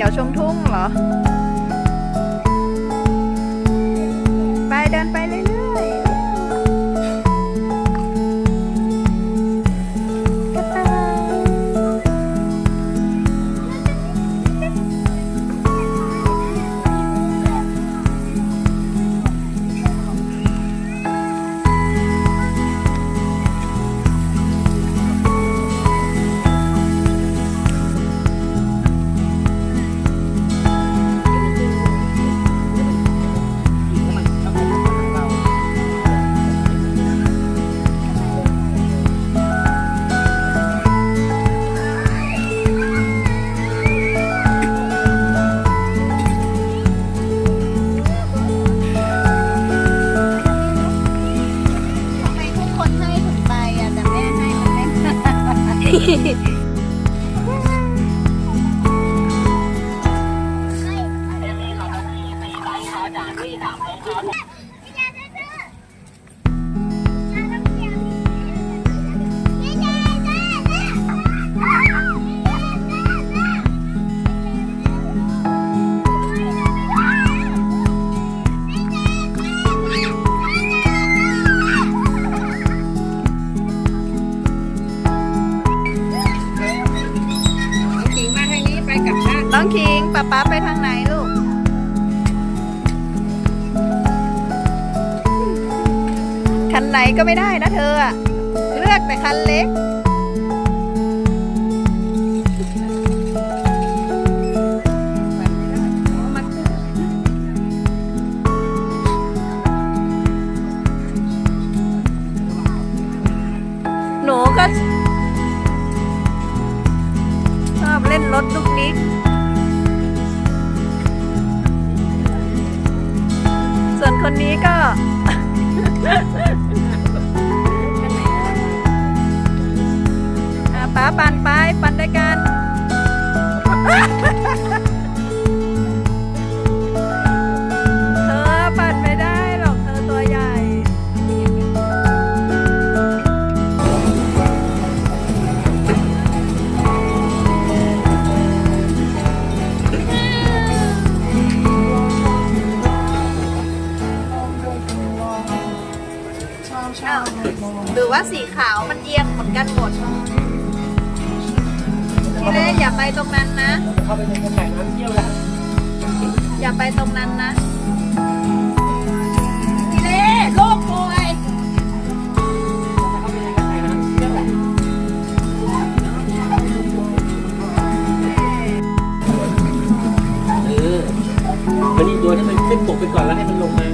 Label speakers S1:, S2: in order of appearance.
S1: 有送通了。嘿
S2: 嘿 องคิงป๊าป๊าไปทางไหนลูก คันไหนก็ไม่ได้นะเธออะเลือกแต่คันเล็ก หนูก็ชอบเล่นรถลูกนิก คนนี้ก็ หรือว่าสีขาวมันเอียงเหมือนกันหมดพี่เล่อย่าไปตรงนั้นนะ
S3: เข้าไปในกระแสน้ำเที่ยวแล้ว
S2: อย่าไปตรงนั้นนะพี่เล่ลูกป่วย
S3: เข้าไปในกระแสน้ำเที่ยวแล้วเออมันนี่ตัวให้มันขึ้นบกไปก่อนแล้วให้มันลงมา